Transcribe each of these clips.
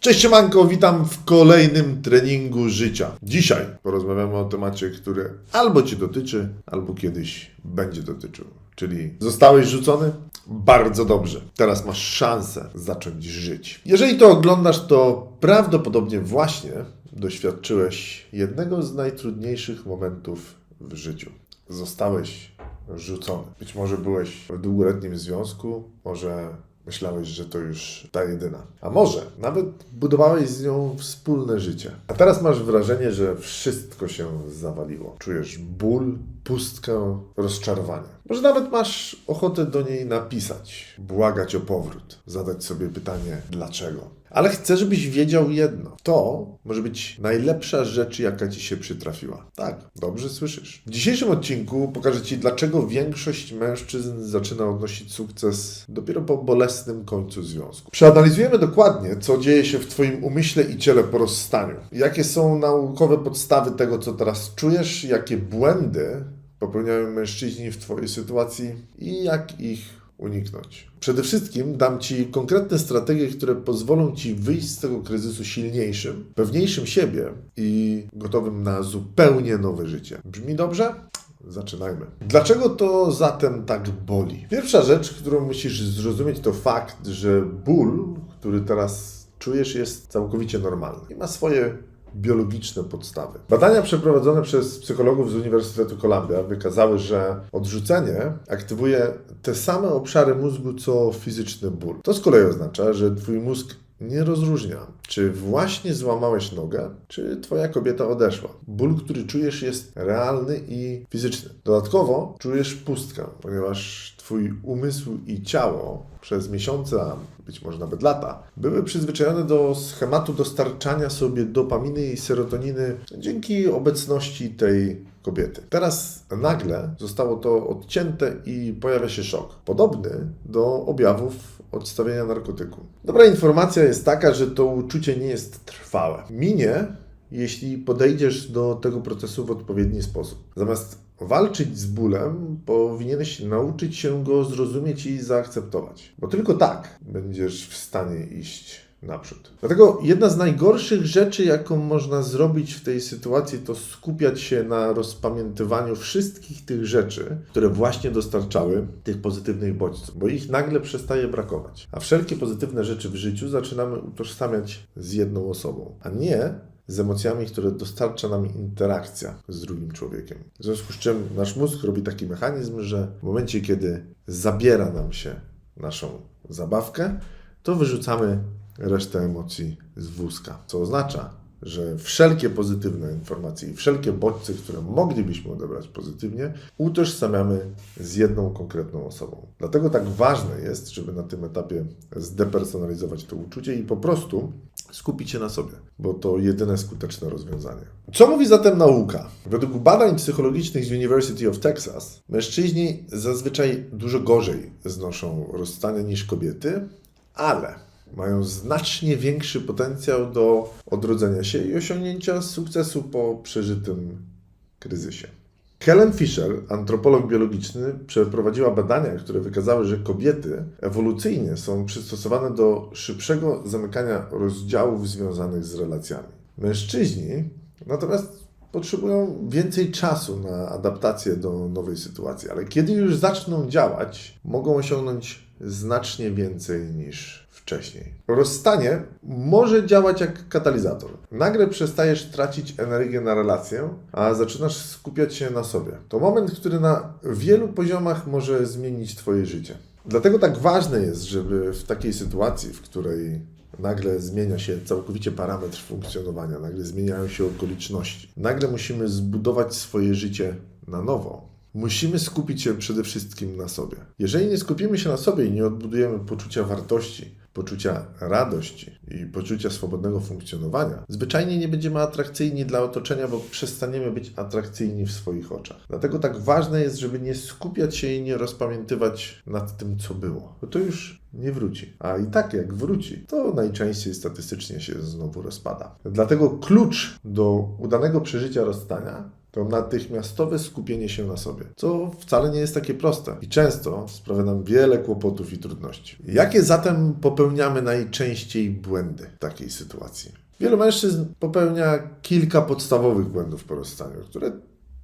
Cześć Siemanko, witam w kolejnym treningu życia. Dzisiaj porozmawiamy o temacie, który albo Cię dotyczy, albo kiedyś będzie dotyczył. Czyli zostałeś rzucony? Bardzo dobrze. Teraz masz szansę zacząć żyć. Jeżeli to oglądasz, to prawdopodobnie właśnie doświadczyłeś jednego z najtrudniejszych momentów w życiu. Zostałeś rzucony. Być może byłeś w długoletnim związku, może myślałeś, że to już ta jedyna. A może nawet budowałeś z nią wspólne życie. A teraz masz wrażenie, że wszystko się zawaliło. Czujesz ból, pustkę, rozczarowanie. Może nawet masz ochotę do niej napisać, błagać o powrót, zadać sobie pytanie dlaczego. Ale chcę, żebyś wiedział jedno. To może być najlepsza rzecz, jaka ci się przytrafiła. Tak, dobrze słyszysz. W dzisiejszym odcinku pokażę ci, dlaczego większość mężczyzn zaczyna odnosić sukces dopiero po bolesnym końcu związku. Przeanalizujemy dokładnie, co dzieje się w Twoim umyśle i ciele po rozstaniu. Jakie są naukowe podstawy tego, co teraz czujesz, jakie błędy popełniają mężczyźni w Twojej sytuacji i jak ich uniknąć. Przede wszystkim dam Ci konkretne strategie, które pozwolą Ci wyjść z tego kryzysu silniejszym, pewniejszym siebie i gotowym na zupełnie nowe życie. Brzmi dobrze? Zaczynajmy. Dlaczego to zatem tak boli? Pierwsza rzecz, którą musisz zrozumieć, to fakt, że ból, który teraz czujesz, jest całkowicie normalny i ma swoje biologiczne podstawy. Badania przeprowadzone przez psychologów z Uniwersytetu Columbia wykazały, że odrzucenie aktywuje te same obszary mózgu co fizyczny ból. To z kolei oznacza, że Twój mózg nie rozróżnia, czy właśnie złamałeś nogę, czy Twoja kobieta odeszła. Ból, który czujesz, jest realny i fizyczny. Dodatkowo czujesz pustkę, ponieważ Twój umysł i ciało przez miesiące, a być może nawet lata, były przyzwyczajone do schematu dostarczania sobie dopaminy i serotoniny dzięki obecności tej kobiety. Teraz nagle zostało to odcięte i pojawia się szok, podobny do objawów odstawienia narkotyku. Dobra informacja jest taka, że to uczucie nie jest trwałe. Minie, jeśli podejdziesz do tego procesu w odpowiedni sposób. Zamiast walczyć z bólem, powinieneś nauczyć się go zrozumieć i zaakceptować. Bo tylko tak będziesz w stanie iść naprzód. Dlatego jedna z najgorszych rzeczy, jaką można zrobić w tej sytuacji, to skupiać się na rozpamiętywaniu wszystkich tych rzeczy, które właśnie dostarczały tych pozytywnych bodźców, bo ich nagle przestaje brakować. A wszelkie pozytywne rzeczy w życiu zaczynamy utożsamiać z jedną osobą, a nie z emocjami, które dostarcza nam interakcja z drugim człowiekiem. W związku z czym nasz mózg robi taki mechanizm, że w momencie, kiedy zabiera nam się naszą zabawkę, to wyrzucamy resztę emocji z wózka. Co oznacza, że wszelkie pozytywne informacje i wszelkie bodźce, które moglibyśmy odebrać pozytywnie, utożsamiamy z jedną konkretną osobą. Dlatego tak ważne jest, żeby na tym etapie zdepersonalizować to uczucie i po prostu skupić się na sobie, bo to jedyne skuteczne rozwiązanie. Co mówi zatem nauka? Według badań psychologicznych z University of Texas, mężczyźni zazwyczaj dużo gorzej znoszą rozstanie niż kobiety, ale mają znacznie większy potencjał do odrodzenia się i osiągnięcia sukcesu po przeżytym kryzysie. Helen Fisher, antropolog biologiczny, przeprowadziła badania, które wykazały, że kobiety ewolucyjnie są przystosowane do szybszego zamykania rozdziałów związanych z relacjami. Mężczyźni natomiast potrzebują więcej czasu na adaptację do nowej sytuacji, ale kiedy już zaczną działać, mogą osiągnąć znacznie więcej niż wcześniej. Rozstanie może działać jak katalizator. Nagle przestajesz tracić energię na relację, a zaczynasz skupiać się na sobie. To moment, który na wielu poziomach może zmienić Twoje życie. Dlatego tak ważne jest, żeby w takiej sytuacji, w której nagle zmienia się całkowicie parametr funkcjonowania, nagle zmieniają się okoliczności, nagle musimy zbudować swoje życie na nowo. Musimy skupić się przede wszystkim na sobie. Jeżeli nie skupimy się na sobie i nie odbudujemy poczucia wartości, poczucia radości i poczucia swobodnego funkcjonowania, zwyczajnie nie będziemy atrakcyjni dla otoczenia, bo przestaniemy być atrakcyjni w swoich oczach. Dlatego tak ważne jest, żeby nie skupiać się i nie rozpamiętywać nad tym, co było, bo to już nie wróci. A i tak jak wróci, to najczęściej statystycznie się znowu rozpada. Dlatego klucz do udanego przeżycia rozstania to natychmiastowe skupienie się na sobie, co wcale nie jest takie proste i często sprawia nam wiele kłopotów i trudności. Jakie zatem popełniamy najczęściej błędy w takiej sytuacji? Wielu mężczyzn popełnia kilka podstawowych błędów po rozstaniu, które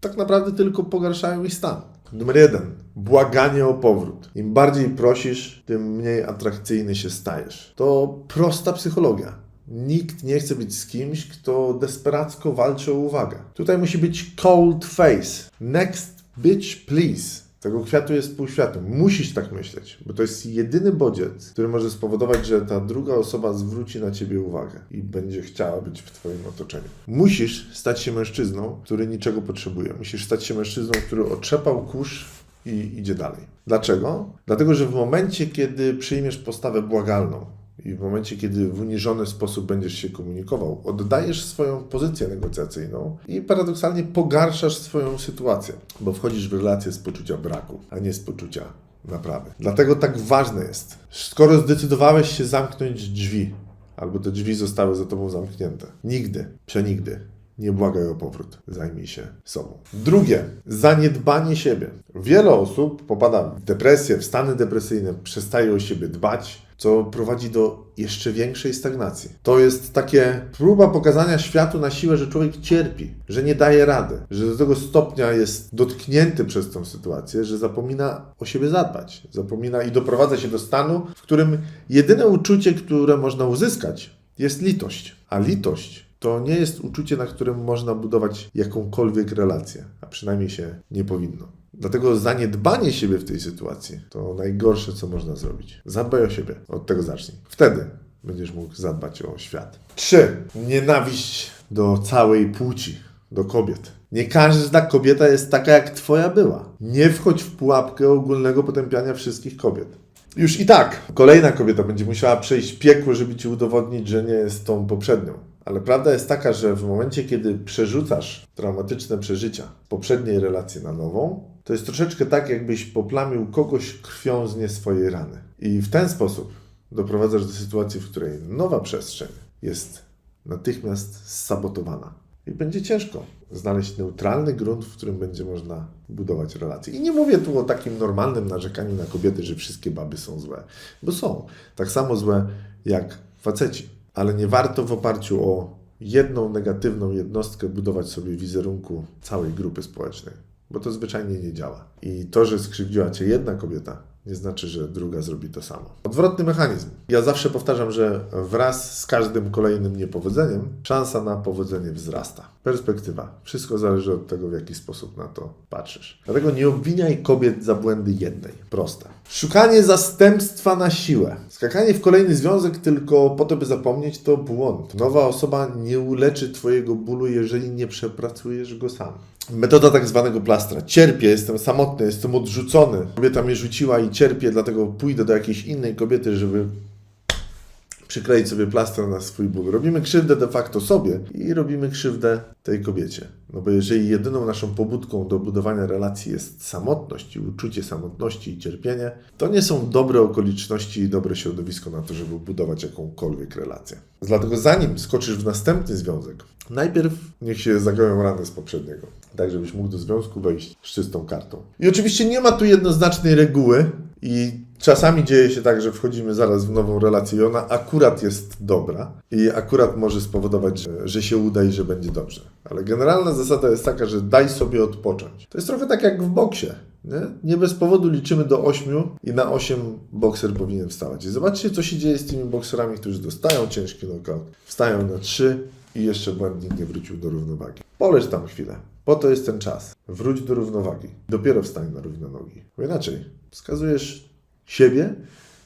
tak naprawdę tylko pogarszają ich stan. Numer jeden. Błaganie o powrót. Im bardziej prosisz, tym mniej atrakcyjny się stajesz. To prosta psychologia. Nikt nie chce być z kimś, kto desperacko walczy o uwagę. Tutaj musi być cold face. Next bitch, please. Tego kwiatu jest pół światu. Musisz tak myśleć, bo to jest jedyny bodziec, który może spowodować, że ta druga osoba zwróci na ciebie uwagę i będzie chciała być w twoim otoczeniu. Musisz stać się mężczyzną, który niczego potrzebuje. Musisz stać się mężczyzną, który otrzepał kurz i idzie dalej. Dlaczego? Dlatego, że w momencie, kiedy przyjmiesz postawę błagalną, i w momencie, kiedy w uniżony sposób będziesz się komunikował, oddajesz swoją pozycję negocjacyjną i paradoksalnie pogarszasz swoją sytuację, bo wchodzisz w relację z poczucia braku, a nie z poczucia naprawy. Dlatego tak ważne jest, skoro zdecydowałeś się zamknąć drzwi, albo te drzwi zostały za tobą zamknięte, nigdy, przenigdy nie błagaj o powrót. Zajmij się sobą. Drugie, zaniedbanie siebie. Wiele osób popada w depresję, w stany depresyjne, przestaje o siebie dbać, co prowadzi do jeszcze większej stagnacji. To jest takie próba pokazania światu na siłę, że człowiek cierpi, że nie daje rady, że do tego stopnia jest dotknięty przez tą sytuację, że zapomina o siebie zadbać, zapomina i doprowadza się do stanu, w którym jedyne uczucie, które można uzyskać, jest litość. A litość to nie jest uczucie, na którym można budować jakąkolwiek relację, a przynajmniej się nie powinno. Dlatego zaniedbanie siebie w tej sytuacji to najgorsze, co można zrobić. Zadbaj o siebie, od tego zacznij. Wtedy będziesz mógł zadbać o świat. 3. Nienawiść do całej płci, do kobiet. Nie każda kobieta jest taka, jak twoja była. Nie wchodź w pułapkę ogólnego potępiania wszystkich kobiet. Już i tak kolejna kobieta będzie musiała przejść piekło, żeby ci udowodnić, że nie jest tą poprzednią. Ale prawda jest taka, że w momencie, kiedy przerzucasz traumatyczne przeżycia poprzedniej relacji na nową, to jest troszeczkę tak, jakbyś poplamił kogoś krwią z nie swojej rany. I w ten sposób doprowadzasz do sytuacji, w której nowa przestrzeń jest natychmiast sabotowana. I będzie ciężko znaleźć neutralny grunt, w którym będzie można budować relacje. I nie mówię tu o takim normalnym narzekaniu na kobiety, że wszystkie baby są złe, bo są tak samo złe jak faceci. Ale nie warto w oparciu o jedną negatywną jednostkę budować sobie wizerunku całej grupy społecznej, bo to zwyczajnie nie działa. I to, że skrzywdziła cię jedna kobieta, nie znaczy, że druga zrobi to samo. Odwrotny mechanizm. Ja zawsze powtarzam, że wraz z każdym kolejnym niepowodzeniem szansa na powodzenie wzrasta. Perspektywa. Wszystko zależy od tego, w jaki sposób na to patrzysz. Dlatego nie obwiniaj kobiet za błędy jednej. Proste. Szukanie zastępstwa na siłę. Skakanie w kolejny związek tylko po to, by zapomnieć, to błąd. Nowa osoba nie uleczy Twojego bólu, jeżeli nie przepracujesz go sam. Metoda tak zwanego plastra. Cierpię, jestem samotny, jestem odrzucony. Kobieta mnie rzuciła i cierpię, dlatego pójdę do jakiejś innej kobiety, żeby przykleić sobie plaster na swój ból. Robimy krzywdę de facto sobie i robimy krzywdę tej kobiecie. No bo jeżeli jedyną naszą pobudką do budowania relacji jest samotność i uczucie samotności i cierpienie, to nie są dobre okoliczności i dobre środowisko na to, żeby budować jakąkolwiek relację. Dlatego zanim skoczysz w następny związek, najpierw niech się zagoją rany z poprzedniego, tak żebyś mógł do związku wejść z czystą kartą. I oczywiście nie ma tu jednoznacznej reguły i Czasami dzieje się tak, że wchodzimy zaraz w nową relację i ona akurat jest dobra i akurat może spowodować, że, że się uda i że będzie dobrze. Ale generalna zasada jest taka, że daj sobie odpocząć. To jest trochę tak jak w boksie. Nie? nie bez powodu liczymy do 8 i na 8 bokser powinien wstawać. I zobaczcie, co się dzieje z tymi bokserami, którzy dostają ciężki knockout. Wstają na 3 i jeszcze błędnik nie wrócił do równowagi. Poleż tam chwilę. Po to jest ten czas. Wróć do równowagi. Dopiero wstań na równe nogi. Bo inaczej wskazujesz siebie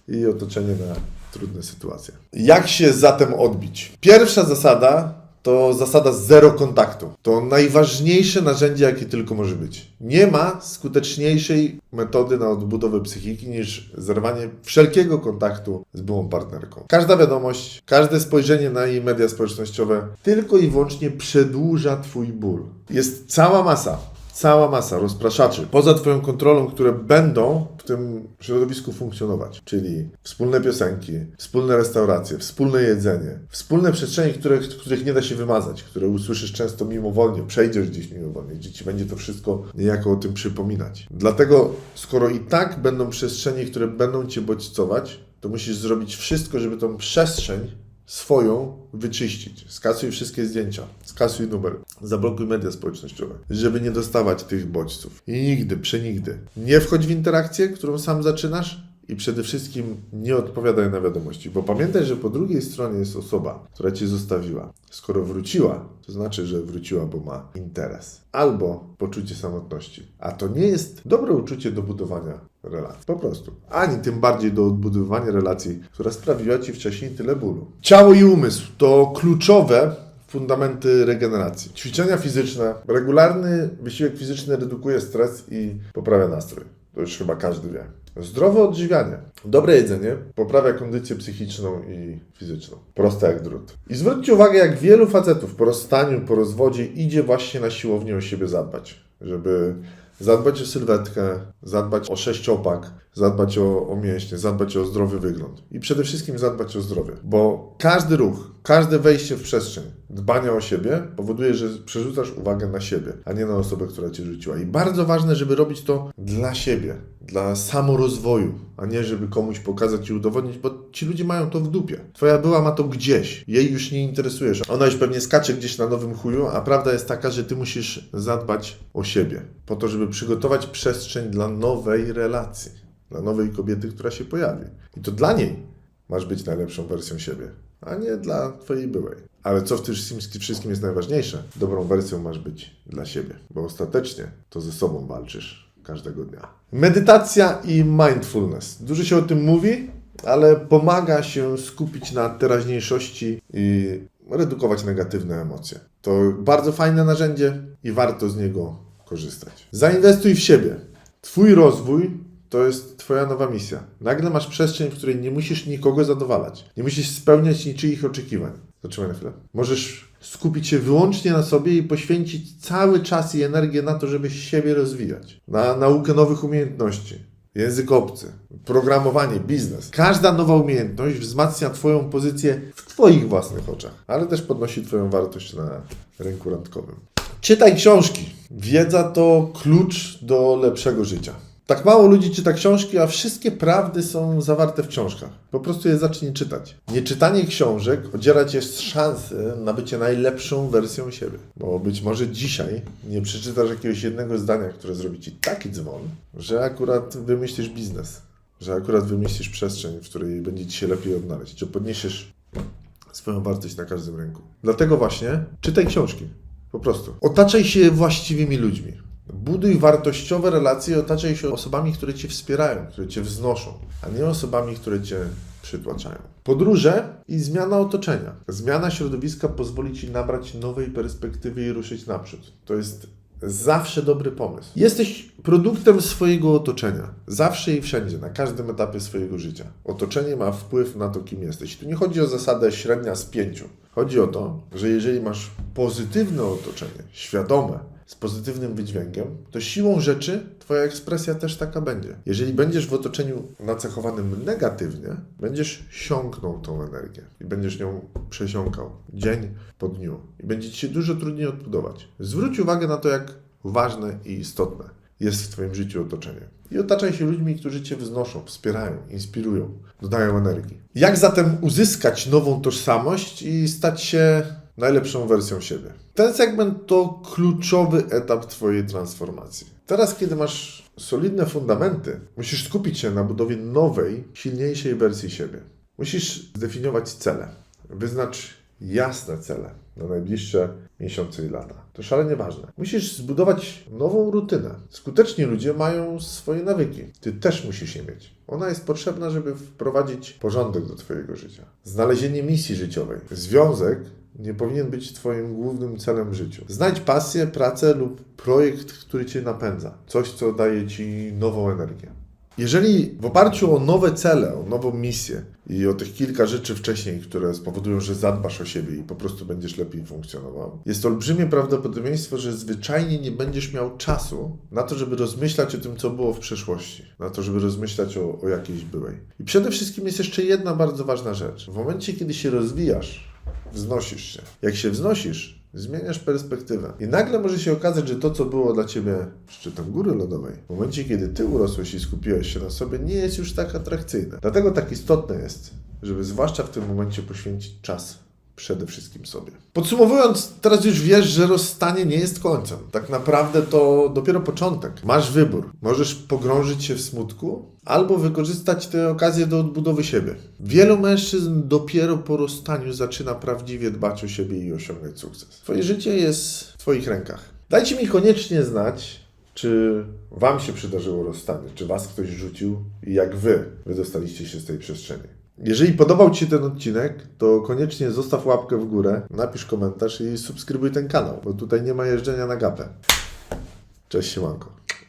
i otoczenie na trudne sytuacje. Jak się zatem odbić? Pierwsza zasada to zasada zero kontaktu. To najważniejsze narzędzie, jakie tylko może być. Nie ma skuteczniejszej metody na odbudowę psychiki niż zerwanie wszelkiego kontaktu z byłą partnerką. Każda wiadomość, każde spojrzenie na jej media społecznościowe tylko i wyłącznie przedłuża Twój ból. Jest cała masa cała masa rozpraszaczy poza Twoją kontrolą, które będą w tym środowisku funkcjonować. Czyli wspólne piosenki, wspólne restauracje, wspólne jedzenie, wspólne przestrzenie, których, których nie da się wymazać, które usłyszysz często mimowolnie, przejdziesz gdzieś mimowolnie, gdzie Ci będzie to wszystko niejako o tym przypominać. Dlatego, skoro i tak będą przestrzenie, które będą Cię bodźcować, to musisz zrobić wszystko, żeby tą przestrzeń swoją wyczyścić. Skasuj wszystkie zdjęcia, skasuj numer, zablokuj media społecznościowe, żeby nie dostawać tych bodźców. I nigdy, przenigdy nie wchodź w interakcję, którą sam zaczynasz i przede wszystkim nie odpowiadaj na wiadomości, bo pamiętaj, że po drugiej stronie jest osoba, która cię zostawiła. Skoro wróciła, to znaczy, że wróciła, bo ma interes albo poczucie samotności. A to nie jest dobre uczucie do budowania relacji. Po prostu. Ani tym bardziej do odbudowywania relacji, która sprawiła ci wcześniej tyle bólu. Ciało i umysł to kluczowe fundamenty regeneracji. Ćwiczenia fizyczne, regularny wysiłek fizyczny redukuje stres i poprawia nastrój. To już chyba każdy wie. Zdrowe odżywianie, dobre jedzenie poprawia kondycję psychiczną i fizyczną. Proste jak drut. I zwróćcie uwagę, jak wielu facetów po rozstaniu, po rozwodzie idzie właśnie na siłownię o siebie zadbać, żeby zadbać o sylwetkę, zadbać o sześciopak, zadbać o, o mięśnie, zadbać o zdrowy wygląd i przede wszystkim zadbać o zdrowie, bo każdy ruch, każde wejście w przestrzeń dbania o siebie powoduje, że przerzucasz uwagę na siebie, a nie na osobę, która cię rzuciła. I bardzo ważne, żeby robić to dla siebie, dla samorozwoju, a nie żeby komuś pokazać i udowodnić, bo ci ludzie mają to w dupie. Twoja była ma to gdzieś, jej już nie interesujesz. Ona już pewnie skacze gdzieś na nowym chuju, a prawda jest taka, że ty musisz zadbać o siebie, po to, żeby przygotować przestrzeń dla nowej relacji, dla nowej kobiety, która się pojawi. I to dla niej masz być najlepszą wersją siebie, a nie dla twojej byłej. Ale co w tym wszystkim jest najważniejsze? Dobrą wersją masz być dla siebie, bo ostatecznie to ze sobą walczysz każdego dnia. Medytacja i mindfulness. Dużo się o tym mówi, ale pomaga się skupić na teraźniejszości i redukować negatywne emocje. To bardzo fajne narzędzie i warto z niego korzystać. Zainwestuj w siebie. Twój rozwój to jest Twoja nowa misja. Nagle masz przestrzeń, w której nie musisz nikogo zadowalać. Nie musisz spełniać niczyich oczekiwań. Zatrzymaj na chwilę. Możesz skupić się wyłącznie na sobie i poświęcić cały czas i energię na to, żeby siebie rozwijać. Na naukę nowych umiejętności. Język obcy, programowanie, biznes. Każda nowa umiejętność wzmacnia Twoją pozycję w Twoich własnych oczach, ale też podnosi Twoją wartość na rynku randkowym. Czytaj książki. Wiedza to klucz do lepszego życia. Tak mało ludzi czyta książki, a wszystkie prawdy są zawarte w książkach. Po prostu je zacznij czytać. Nieczytanie książek odziera cię z szansy na bycie najlepszą wersją siebie. Bo być może dzisiaj nie przeczytasz jakiegoś jednego zdania, które zrobi ci taki dzwon, że akurat wymyślisz biznes. Że akurat wymyślisz przestrzeń, w której będzie ci się lepiej odnaleźć. Że podniesiesz swoją wartość na każdym rynku. Dlatego właśnie czytaj książki. Po prostu. Otaczaj się właściwymi ludźmi. Buduj wartościowe relacje i otaczaj się osobami, które Cię wspierają, które Cię wznoszą, a nie osobami, które Cię przytłaczają. Podróże i zmiana otoczenia. Zmiana środowiska pozwoli Ci nabrać nowej perspektywy i ruszyć naprzód. To jest zawsze dobry pomysł. Jesteś produktem swojego otoczenia. Zawsze i wszędzie, na każdym etapie swojego życia. Otoczenie ma wpływ na to, kim jesteś. Tu nie chodzi o zasadę średnia z pięciu. Chodzi o to, że jeżeli masz pozytywne otoczenie, świadome, z pozytywnym wydźwiękiem, to siłą rzeczy Twoja ekspresja też taka będzie. Jeżeli będziesz w otoczeniu nacechowanym negatywnie, będziesz siąknął tą energię i będziesz nią przesiąkał dzień po dniu i będzie Ci się dużo trudniej odbudować. Zwróć uwagę na to, jak ważne i istotne jest w Twoim życiu otoczenie. I otaczaj się ludźmi, którzy Cię wznoszą, wspierają, inspirują, dodają energii. Jak zatem uzyskać nową tożsamość i stać się najlepszą wersją siebie? Ten segment to kluczowy etap Twojej transformacji. Teraz, kiedy masz solidne fundamenty, musisz skupić się na budowie nowej, silniejszej wersji siebie. Musisz zdefiniować cele. Wyznacz jasne cele na najbliższe miesiące i lata. To szalenie ważne. Musisz zbudować nową rutynę. Skuteczni ludzie mają swoje nawyki. Ty też musisz je mieć. Ona jest potrzebna, żeby wprowadzić porządek do Twojego życia. Znalezienie misji życiowej. Związek nie powinien być Twoim głównym celem w życiu. Znajdź pasję, pracę lub projekt, który Cię napędza. Coś, co daje Ci nową energię. Jeżeli w oparciu o nowe cele, o nową misję i o tych kilka rzeczy wcześniej, które spowodują, że zadbasz o siebie i po prostu będziesz lepiej funkcjonował, jest olbrzymie prawdopodobieństwo, że zwyczajnie nie będziesz miał czasu na to, żeby rozmyślać o tym, co było w przeszłości, na to, żeby rozmyślać o, o jakiejś byłej. I przede wszystkim jest jeszcze jedna bardzo ważna rzecz. W momencie, kiedy się rozwijasz, wznosisz się. Jak się wznosisz, zmieniasz perspektywę. I nagle może się okazać, że to, co było dla ciebie szczytem góry lodowej, w momencie, kiedy ty urosłeś i skupiłeś się na sobie, nie jest już tak atrakcyjne. Dlatego tak istotne jest, żeby zwłaszcza w tym momencie poświęcić czas przede wszystkim sobie. Podsumowując, teraz już wiesz, że rozstanie nie jest końcem. Tak naprawdę to dopiero początek. Masz wybór. Możesz pogrążyć się w smutku, albo wykorzystać tę okazję do odbudowy siebie. Wielu mężczyzn dopiero po rozstaniu zaczyna prawdziwie dbać o siebie i osiągać sukces. Twoje życie jest w Twoich rękach. Dajcie mi koniecznie znać, czy Wam się przydarzyło rozstanie, czy Was ktoś rzucił i jak Wy wydostaliście się z tej przestrzeni. Jeżeli podobał Ci się ten odcinek, to koniecznie zostaw łapkę w górę, napisz komentarz i subskrybuj ten kanał, bo tutaj nie ma jeżdżenia na gapę. Cześć, siemanko.